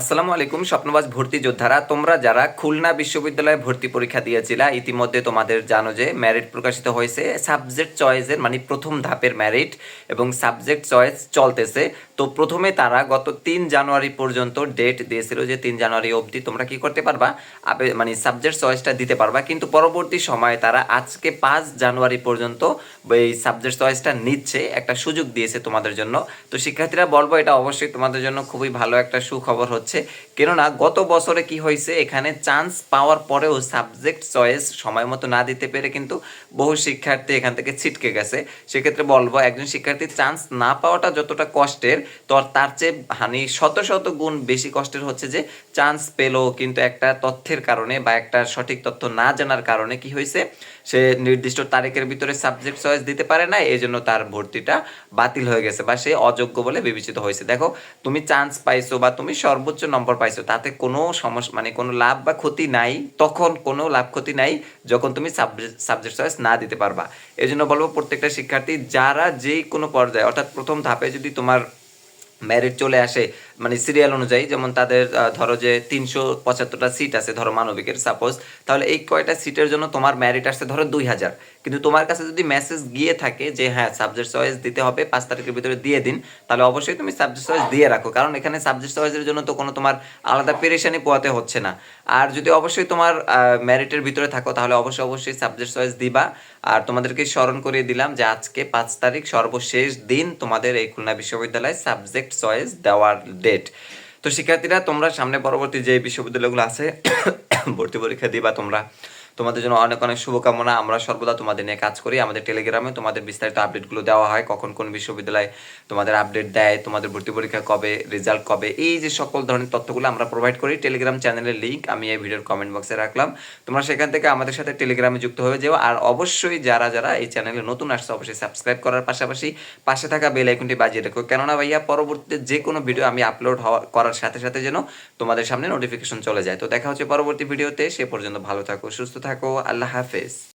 আসসালামু আলাইকুম, স্বপ্নবাজ ভর্তি যোদ্ধারা। তোমরা যারা খুলনা বিশ্ববিদ্যালয়ে ভর্তি পরীক্ষা দিয়েছিলা, ইতিমধ্যে তোমাদের জানো যে ম্যারিট প্রকাশিত হয়েছে। সাবজেক্ট চয়েসের মানে প্রথম ধাপের ম্যারিট এবং সাবজেক্ট চয়েস চলতেছে। তো প্রথমে তারা গত তিন জানুয়ারি পর্যন্ত ডেট দিয়েছিল যে তিন জানুয়ারি অবধি তোমরা কি করতে পারবা? মানে সাবজেক্ট চয়েসটা দিতে পারবা। কিন্তু পরবর্তী সময়ে তারা আজকে পাঁচ জানুয়ারি পর্যন্ত এই সাবজেক্ট চয়েসটা নিচ্ছে, একটা সুযোগ দিয়েছে তোমাদের জন্য। তো শিক্ষার্থীরা বলব, এটা অবশ্যই তোমাদের জন্য খুবই ভালো একটা সুখবর হচ্ছে। কেননা, গত বছরে কি হয়েছে, এখানে চান্স পাওয়ার পরেও সাবজেক্ট চয়েস সময় মতো না দিতে পেরে কিন্তু বহু শিক্ষার্থী এখান থেকে ছিটকে গেছে। সেক্ষেত্রে বলব, একজন শিক্ষার্থীর চান্স না পাওয়াটা যতটা কষ্টের, তো তার চেয়ে হানি শত শত গুণ বেশি কষ্টের হচ্ছে যে, চান্স পেল কিন্তু একটা তথ্যের কারণে বা একটা সঠিক তথ্য না জানার কারণে কি হয়েছে, সে নির্দিষ্ট তারিখের ভিতরে সাবজেক্ট চয়েস দিতে পারে না এই জন্য তার ভর্তিটা বাতিল হয়ে গেছে বা সে অযোগ্য বলে বিবেচিত হয়েছে। দেখো, তুমি চান্স পাইছো বা তুমি সর্বোচ্চ নম্বর পাইছো, তাতে কোনো সমস্যা মানে কোনো লাভ বা ক্ষতি নাই, তখন কোনো লাভ ক্ষতি নাই যখন তুমি সাবজেক্ট সাবজেক্ট চয়েস না দিতে পারবা। এই জন্য বলব প্রত্যেকটা শিক্ষার্থী, যারা যে কোনো পর্যায়ে, অর্থাৎ প্রথম ধাপে যদি তোমার মেরিট চলে আসে মানে সিরিয়াল অনুযায়ী, যেমন তাদের ধরো যে তিনশো পঁচাত্তরটা সিট আছে, ধরো মানবিকের সাপোজ তাহলে এই কয়টা সিটের জন্য তোমার মেরিট আসছে ধরো দুই হাজার। কিন্তু তোমার কাছে যদি মেসেজ গিয়ে থাকে যে হ্যাঁ সাবজেক্ট চয়েস দিতে হবে, পাঁচ তারিখের ভিতরে দিয়ে দিন, তাহলে অবশ্যই তুমি সাবজেক্ট চয়েস দিয়ে রাখো। কারণ এখানে সাবজেক্ট চয়েসের জন্য তো কোনো তোমার আলাদা পেরেশানি পোয়াতে হচ্ছে না। আর যদি অবশ্যই তোমার মেরিটের ভিতরে থাকো, তাহলে অবশ্যই অবশ্যই সাবজেক্ট চয়েস দিবা। আর তোমাদেরকে স্মরণ করিয়ে দিলাম যে আজকে পাঁচ তারিখ সর্বশেষ দিন তোমাদের এই খুলনা বিশ্ববিদ্যালয়ে সাবজেক্ট চয়েস দেওয়ার ডেট তো শিক্ষার্থীরা, তোমরা সামনে পরবর্তী যে বিশ্ববিদ্যালয়গুলো আছে, ভর্তি পরীক্ষা দিবা তোমরা। তোমাদের জন্য অনেক অনেক শুভকামনা। আমরা সর্বদা তোমাদের নিয়ে কাজ করি। আমাদের টেলিগ্রামে তোমাদের বিস্তারিত আপডেটগুলো দেওয়া হয়। কখন কোন বিশ্ববিদ্যালয়ে তোমাদের আপডেট দেয়, তোমাদের ভর্তি পরীক্ষা কবে রেজাল্ট কবে, এই যে সকল ধরনের তথ্যগুলো আমরা প্রোভাইড করি টেলিগ্রাম চ্যানেলের লিঙ্ক আমি এই ভিডিওর কমেন্ট বক্সে রাখলাম। তোমরা সেখান থেকে আমাদের সাথে টেলিগ্রামে যুক্ত হয়ে যাও। আর অবশ্যই যারা যারা এই চ্যানেলে নতুন আসছে, অবশ্যই সাবস্ক্রাইব করার পাশাপাশি পাশে থাকা বেল আইকনটি বাজিয়ে রাখো। কেননা ভাইয়া, পরবর্তীতে যে কোনো ভিডিও আমি আপলোড হওয়া, করার সাথে সাথে যেন তোমাদের সামনে নোটিফিকেশন চলে যায়। তো দেখা হচ্ছে পরবর্তী ভিডিওতে সে পর্যন্ত ভালো থাকো, সুস্থ atacó a las AFES.